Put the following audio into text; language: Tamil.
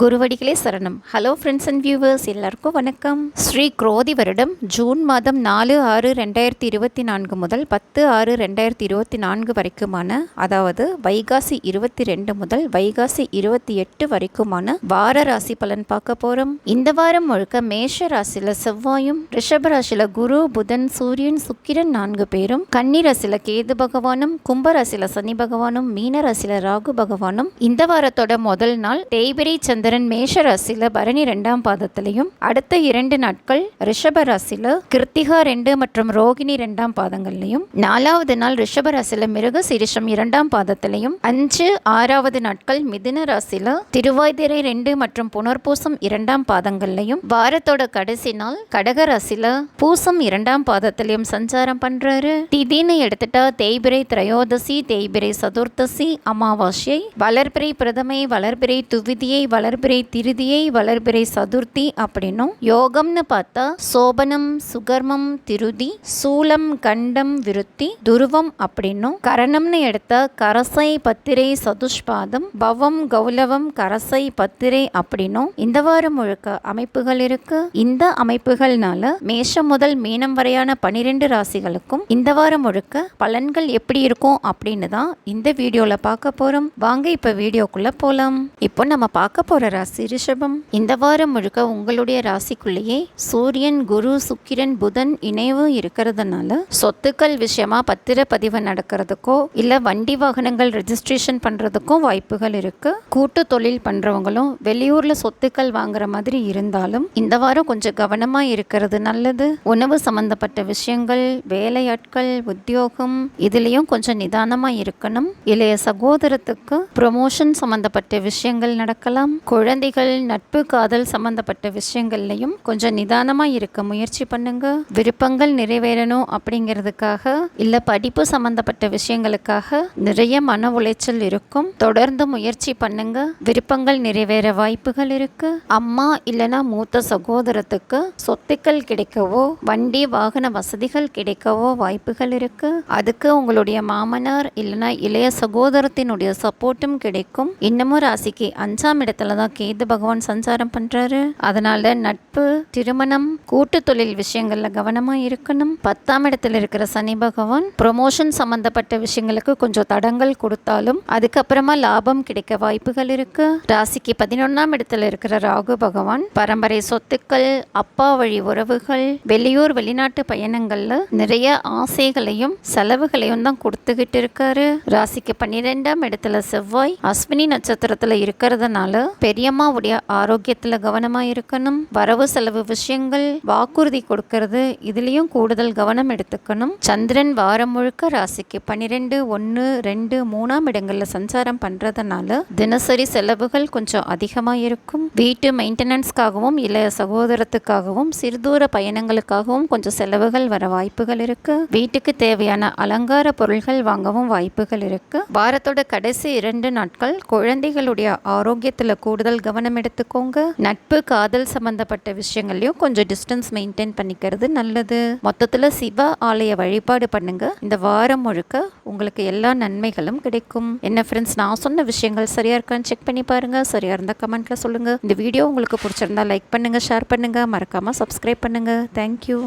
குருவடிகளே சரணம். ஹலோ ஃப்ரெண்ட்ஸ் அண்ட் வியூவர்ஸ் எல்லாருக்கும் வணக்கம். ஸ்ரீ குரோதி வருடம் ஜூன் மாதம் நாலு ஆறு ரெண்டாயிரத்தி இருபத்தி நான்கு முதல் பத்து ஆறு ரெண்டாயிரத்தி இருபத்தி நான்கு வரைக்குமான அதாவது வைகாசி இருபத்தி ரெண்டு முதல் வைகாசி இருபத்தி எட்டு வரைக்குமான வார ராசி பலன் பார்க்க போகிறோம் இந்த வாரம் முழுக்க மேஷ ராசியில் செவ்வாயும் ரிஷப ராசியில் குரு புதன் சூரியன் சுக்கிரன் நான்கு பேரும் கன்னி ராசியில் கேது பகவானும் கும்ப ராசியில் சனி பகவானும் மீன ராசியில் ராகு பகவானும் இந்த வாரத்தோட முதல் நாள் தேய்பிரை சந்திரன் மேஷ ராசியில் பரணி ரெண்டாம் பாதத்திலையும் அடுத்த இரண்டு நாட்கள் ரிஷப ராசியில் கிருத்திகா ரெண்டு மற்றும் ரோகிணி ரெண்டாம் பாதங்கள்லையும் நாலாவது நாள் ரிஷப ராசியில் மிருக சிரிஷம் இரண்டாம் பாதத்திலையும் அஞ்சு ஆறாவது நாட்கள் மிதுன ராசியில் திருவாய்திரை ரெண்டு மற்றும் புனர்பூசம் இரண்டாம் பாதங்கள்லையும் வாரத்தோட கடைசி நாள் கடக ராசியில் பூசம் இரண்டாம் பாதத்திலையும் சஞ்சாரம் பண்றாரு. திதின்னு எடுத்துட்டா தேய்பிரை திரையோதசி தேய்பிரை சதுர்த்தசி அமாவாசை வளர்பிறை பிரதமை வளர்பிறை துவிதியை வளர் வளர்பிறை திருதியை வளர்பிறை சதுர்த்தி அப்படின்னும் யோகம்னு பார்த்தா சோபனம் சுகர்மம் திருதி சூலம் கண்டம் விருத்தி துருவம் அப்படின்னும் கரணம்னு எடுத்த கரசை பத்திரை சதுஷ்பாதம் பவம் கௌலவம் கரசை பத்திரை அப்படின்னும் இந்த வாரம் முழுக்க அமைப்புகள் இருக்கு. இந்த அமைப்புகள்னால மேஷம் முதல் மீனம் வரையான பனிரெண்டு ராசிகளுக்கும் இந்த வாரம் முழுக்க பலன்கள் எப்படி இருக்கும் அப்படின்னு தான் இந்த வீடியோல பார்க்க போறோம். வாங்க இப்ப வீடியோக்குள்ள போலாம். இப்போ நம்ம பார்க்க போகிற ராசி ரிஷபம்? இந்த வாரம் முழுக்க உங்களுடைய ராசிக்குள்ளேயே சூரியன் குரு சுக்கிரன் புதன் இணைவு இருக்கிறதுனால சொத்துக்கள் விஷயமா பத்திர பதிவு நடக்கிறதுக்கோ இல்ல வண்டி வாகனங்கள் ரெஜிஸ்ட்ரேஷன் பண்றதுக்கும் வாய்ப்புகள் இருக்கு. கூட்டு தொழில் பண்றவங்களும் வெளியூர்ல சொத்துக்கள் வாங்குற மாதிரி இருந்தாலும் இந்த வாரம் கொஞ்சம் கவனமா இருக்கிறது நல்லது. உணவு சம்பந்தப்பட்ட விஷயங்கள் வேலையாட்கள் உத்தியோகம் இதுலயும் கொஞ்சம் நிதானமா இருக்கணும். இளைய சகோதரத்துக்கு ப்ரொமோஷன் சம்பந்தப்பட்ட விஷயங்கள் நடக்கலாம். குழந்தைகள் நட்பு காதல் சம்மந்தப்பட்ட விஷயங்கள்லையும் கொஞ்சம் நிதானமாக இருக்க முயற்சி பண்ணுங்க. விருப்பங்கள் நிறைவேறணும் அப்படிங்கிறதுக்காக இல்லை படிப்பு சம்மந்தப்பட்ட விஷயங்களுக்காக நிறைய மன உளைச்சல் இருக்கும். தொடர்ந்து முயற்சி பண்ணுங்க. விருப்பங்கள் நிறைவேற வாய்ப்புகள் இருக்கு. அம்மா இல்லைனா மூத்த சகோதரத்துக்கு சொத்துக்கள் கிடைக்கவோ வண்டி வாகன வசதிகள் கிடைக்கவோ வாய்ப்புகள் இருக்கு. அதுக்கு உங்களுடைய மாமனார் இல்லைனா இளைய சகோதரத்தினுடைய சப்போர்ட்டும் கிடைக்கும். இன்னமும் ராசிக்கு அஞ்சாம் இடத்துல தான் கேது பகவான் சஞ்சாரம் பண்றாரு. அதனால நட்பு திருமணம் கூட்டு தொழில் விஷயங்கள்ல கவனமா இருக்கணும். பத்தாம் இடத்துல இருக்கிற சனி பகவான் ப்ரொமோஷன் சம்பந்தப்பட்ட விஷயங்களுக்கு கொஞ்சம் தடங்கள் கொடுத்தாலும் அதுக்கப்புறமா லாபம் கிடைக்க வாய்ப்புகள் இருக்கு. ராசிக்கு பதினொன்னாம் இடத்துல இருக்கிற ராகு பகவான் பரம்பரை சொத்துக்கள் அப்பா வழி உறவுகள் வெளியூர் வெளிநாட்டு பயணங்கள்ல நிறைய ஆசைகளையும் செலவுகளையும் தான் கொடுத்துக்கிட்டு இருக்காரு. ராசிக்கு பன்னிரெண்டாம் இடத்துல செவ்வாய் அஸ்வினி நட்சத்திரத்துல இருக்கிறதுனால பெரியம்மாவுடைய ஆரோக்கியத்துல கவனமா இருக்கணும். வரவு செலவு விஷயங்கள் வாக்குறுதி கொடுக்கறது இதுலயும் கூடுதல் கவனம் எடுத்துக்கணும். சந்திரன் வாரம் முழுக்க ராசிக்கு பன்னிரெண்டு ஒன்று ரெண்டு மூணாம் இடங்கள்ல சஞ்சாரம் பண்றதுனால தினசரி செலவுகள் கொஞ்சம் அதிகமா இருக்கும். வீட்டு மெயின்டெனன்ஸ்க்காகவும் இளைய சகோதரத்துக்காகவும் சிறுதூர பயணங்களுக்காகவும் கொஞ்சம் செலவுகள் வர வாய்ப்புகள் இருக்கு. வீட்டுக்கு தேவையான அலங்கார பொருள்கள் வாங்கவும் வாய்ப்புகள் இருக்கு. வாரத்தோட கடைசி இரண்டு நாட்கள் குழந்தைகளுடைய ஆரோக்கியத்துல கூடுதல் கவனம் எடுத்துக்கோங்க. நட்பு காதல் சம்பந்தப்பட்ட விஷயங்களையும் கொஞ்சம் டிஸ்டன்ஸ் மெயின்டைன் பண்ணிக்கிறது நல்லது. மொத்தத்துல சிவ ஆலய வழிபாடு பண்ணுங்க. இந்த வாரம் முழுக்க உங்களுக்கு எல்லா நன்மைகளும் கிடைக்கும். என்ன ஃப்ரெண்ட்ஸ் நான் சொன்ன விஷயங்கள் சரியா இருக்கான்னு செக் பண்ணி பாருங்க. சரியா இருந்தா கமெண்ட்ல சொல்லுங்க. இந்த வீடியோ உங்களுக்கு பிடிச்சிருந்தா லைக் பண்ணுங்க ஷேர் பண்ணுங்க. மறக்காம சப்ஸ்கிரைப் பண்ணுங்க. தேங்க்யூ